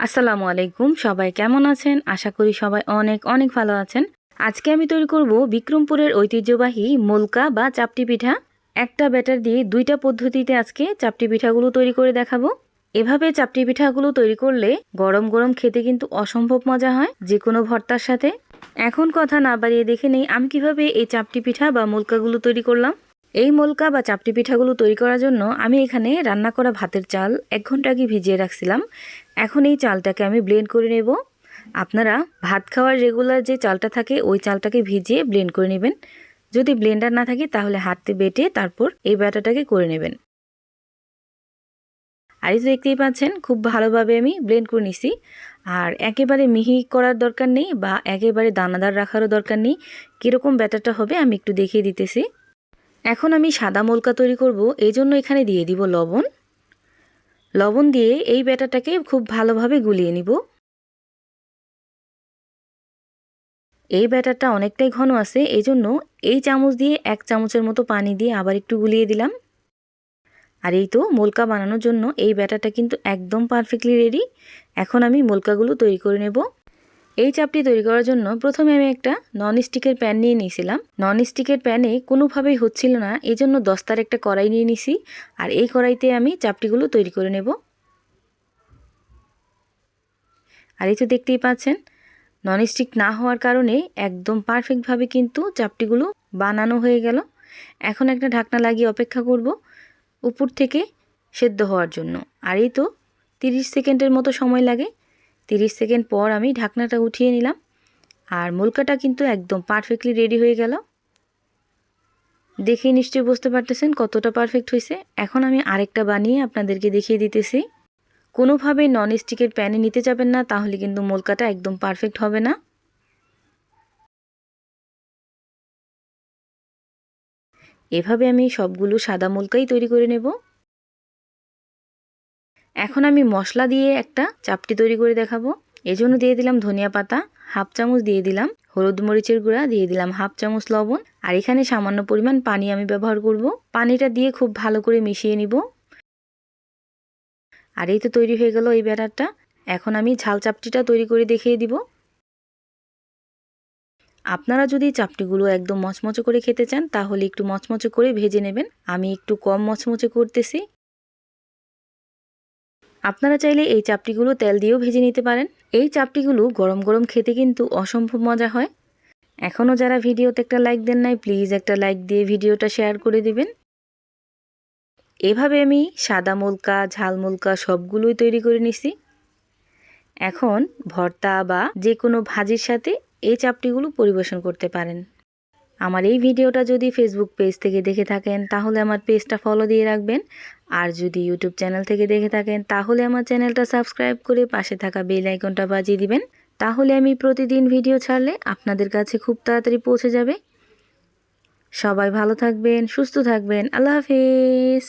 আসসালামু আলাইকুম, সবাই কেমন আছেন? আশা করি সবাই অনেক অনেক ভালো আছেন। আজকে আমি তৈরি করব বিক্রমপুরের ঐতিহ্যবাহী মোলকা বা চাপটি পিঠা। একটা ব্যাটার দিয়ে দুইটা পদ্ধতিতে আজকে চাপটি পিঠাগুলো তৈরি করে দেখাবো। এভাবে চাপটি পিঠাগুলো তৈরি করলে গরম গরম খেতে কিন্তু অসম্ভব মজা হয় যে কোনো ভর্তার সাথে। এখন কথা না বাড়িয়ে দেখে নেই আমি কীভাবে এই চাপটি পিঠা বা মোলকাগুলো তৈরি করলাম। এই মোলকা বা চাপটি পিঠাগুলো তৈরি করার জন্য আমি এখানে রান্না করা ভাতের চাল এক ঘণ্টা আগে ভিজিয়ে রাখছিলাম। এখন এই চালটাকে আমি ব্লেন্ড করে নেব। আপনারা ভাত খাওয়ার রেগুলার যে চালটা থাকে, ওই চালটাকে ভিজিয়ে ব্লেন্ড করে নেবেন। যদি ব্লেন্ডার না থাকে, তাহলে হাতে বেটে তারপর এই ব্যাটাটাকে করে নেবেন। আর এই তো দেখতেই পাচ্ছেন, খুব ভালোভাবে আমি ব্লেন্ড করে নিছি। আর একেবারে মিহি করার দরকার নেই বা একেবারে দানাদার রাখারও দরকার নেই। কীরকম ব্যাটারটা হবে আমি একটু দেখিয়ে দিতেছি। এখন আমি সাদা মোলকা তৈরি করব, এই জন্য এখানে দিয়ে দিব লবণ। লবণ দিয়ে এই ব্যাটাটাকে খুব ভালোভাবে গুলিয়ে নিব। এই ব্যাটারটা অনেকটাই ঘন আছে, এই জন্য এই চামচ দিয়ে এক চামচের মতো পানি দিয়ে আবার একটু গুলিয়ে দিলাম। আর এই তো মোলকা বানানোর জন্য এই ব্যাটারটা কিন্তু একদম পারফেক্টলি রেডি এখন আমি মোলকাগুলো তৈরি করে নেব। এই চাপটি তৈরি করার জন্য প্রথমে আমি একটা নন স্টিকের প্যান নিয়ে নিয়েছিলাম। নন স্টিকের প্যানে কোনোভাবেই হচ্ছিল না এই জন্য দস্তার একটা কড়াই নিয়ে নিছি আর এই কড়াইতে আমি চাপটিগুলো তৈরি করে নেব। আর এই তো দেখতেই পাচ্ছেন নন স্টিক না হওয়ার কারণে একদম পারফেক্টভাবে কিন্তু চাপটিগুলো বানানো হয়ে গেল। এখন একটা ঢাকনা লাগিয়ে অপেক্ষা করব উপর থেকে সেদ্ধ হওয়ার জন্য। আর এই তো তিরিশ সেকেন্ডের মতো সময় লাগে। তিরিশ সেকেন্ড পর আমি ঢাকনাটা উঠিয়ে নিলাম, আর মুলকাটা কিন্তু একদম পারফেক্টলি রেডি হয়ে গেল। দেখে নিশ্চয়ই বুঝতে পারতেছেন কতটা পারফেক্ট হয়েছে। এখন আমি আরেকটা বানিয়ে আপনাদেরকে দেখিয়ে দিতেছি। কোনোভাবে নন স্টিকের প্যানে নিতে যাবেন না, তাহলে কিন্তু মোলকাটা একদম পারফেক্ট হবে না। এভাবে আমি সবগুলো সাদা মোলকাই তৈরি করে নেব। এখন আমি মশলা দিয়ে একটা চাপটি তৈরি করে দেখাবো। এজন্য দিয়ে দিলাম ধনিয়া পাতা, হাফ চামচ দিয়ে দিলাম হলুদ মরিচের গুঁড়া, দিয়ে দিলাম হাফ চামচ লবণ। আর এখানে সামান্য পরিমাণ পানি আমি ব্যবহার করব। পানিটা দিয়ে খুব ভালো করে মিশিয়ে নিব। আর এই তো তৈরি হয়ে গেল এই ব্যাটারটা। এখন আমি ঝাল চাপটিটা তৈরি করে দেখিয়ে দিব। আপনারা যদি চাপটিগুলো একদম মচমচে করে খেতে চান, তাহলে একটু মচমচে করে ভেজে নেবেন। আমি একটু কম মচমচে করতেছি। আপনারা চাইলে এই চাপটিগুলো তেল দিয়েও ভেজে নিতে পারেন। এই চাপটিগুলো গরম গরম খেতে কিন্তু অসম্ভব মজা হয়। এখনও যারা ভিডিওতে একটা লাইক দেন নাই, প্লিজ একটা লাইক দিয়ে ভিডিওটা শেয়ার করে দিবেন। এভাবে আমি সাদা মোলকা, ঝাল মোলকা সবগুলোই তৈরি করে নিছি। এখন ভর্তা বা যে কোনো ভাজির সাথে এই চাপটিগুলো পরিবেশন করতে পারেন। আমার এই ভিডিওটা যদি ফেসবুক পেজ থেকে দেখে থাকেন, তাহলে আমার পেজটা ফলো দিয়ে রাখবেন। আর যদি ইউটিউব চ্যানেল থেকে দেখে থাকেন, তাহলে আমার চ্যানেলটা সাবস্ক্রাইব করে পাশে থাকা বেল আইকনটা বাজিয়ে দিবেন। তাহলে আমি প্রতিদিন ভিডিও ছাড়লে আপনাদের কাছে খুব তাড়াতাড়ি পৌঁছে যাবে। সবাই ভালো থাকবেন, সুস্থ থাকবেন। আল্লাহ হাফিজ।